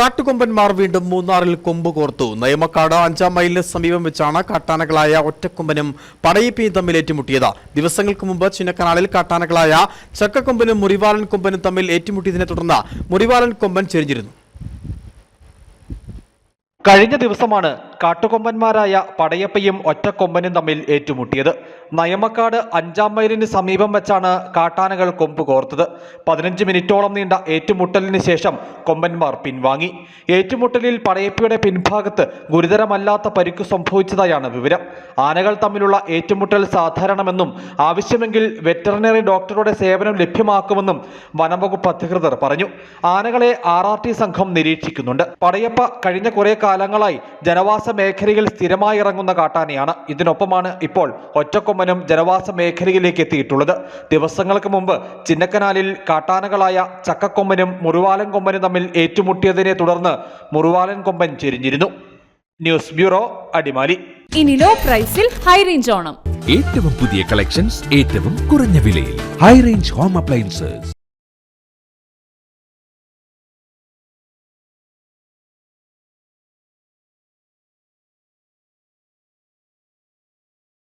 കാട്ടുകൊമ്പന്മാർ വീണ്ടും മൂന്നാറിൽ കൊമ്പ് കോർത്തു. നയമക്കാട് അഞ്ചാം മൈലിന് സമീപം വെച്ചാണ് കാട്ടാനകളായ ഒറ്റക്കൊമ്പനും പടയിപ്പിയും തമ്മിൽ ഏറ്റുമുട്ടിയത്. ദിവസങ്ങൾക്ക് മുമ്പ് ചിന്നക്കനാലിൽ കാട്ടാനകളായ ചക്കക്കൊമ്പനും മുറിവാലൻ കൊമ്പനും തമ്മിൽ ഏറ്റുമുട്ടിയതിനെ തുടർന്ന് മുറിവാലൻ കൊമ്പൻ ചെരിഞ്ഞിരുന്നു. കഴിഞ്ഞ ദിവസമാണ് കാട്ടുകൊമ്പന്മാരായ പടയപ്പയും ഒറ്റക്കൊമ്പനും തമ്മിൽ ഏറ്റുമുട്ടിയത്. നയമക്കാട് അഞ്ചാം മൈലിന് സമീപം വെച്ചാണ് കാട്ടാനകൾ കൊമ്പ് കോർത്തത്. പതിനഞ്ച് മിനിറ്റോളം നീണ്ട ഏറ്റുമുട്ടലിന് ശേഷം കൊമ്പന്മാർ പിൻവാങ്ങി. ഏറ്റുമുട്ടലിൽ പടയപ്പയുടെ പിൻഭാഗത്ത് ഗുരുതരമല്ലാത്ത പരിക്ക് സംഭവിച്ചതായാണ് വിവരം. ആനകൾ തമ്മിലുള്ള ഏറ്റുമുട്ടൽ സാധാരണമെന്നും ആവശ്യമെങ്കിൽ വെറ്ററിനറി ഡോക്ടറുടെ സേവനം ലഭ്യമാക്കുമെന്നും വനംവകുപ്പ് അധികൃതർ പറഞ്ഞു. ആനകളെ ആർ സംഘം നിരീക്ഷിക്കുന്നുണ്ട്. പടയപ്പ കഴിഞ്ഞ കുറേ കാലങ്ങളായി ജനവാസ മേഖലയിൽ സ്ഥിരമായി ഇറങ്ങുന്ന കാട്ടാനയാണ്. ഇതിനൊപ്പമാണ് ഇപ്പോൾ ഒറ്റക്കൊമ്പനും ജനവാസ മേഖലയിലേക്ക് എത്തിയിട്ടുള്ളത്. ദിവസങ്ങൾക്ക് മുമ്പ് ചിന്നക്കനാലിൽ കാട്ടാനകളായ ചക്കക്കൊമ്പനും മുറിവാലൻ കൊമ്പനും തമ്മിൽ ഏറ്റുമുട്ടിയതിനെ തുടർന്ന് മുറിവാലൻ കൊമ്പൻ ചെരിഞ്ഞിരുന്നു. News bureau Adimali. ഇനി ലോ പ്രൈസിൽ ഹൈ റേഞ്ച് ഓണം. ഏറ്റവും പുതിയ കളക്ഷൻസ് ഏറ്റവും കുറഞ്ഞ വിലയിൽ. High range home appliances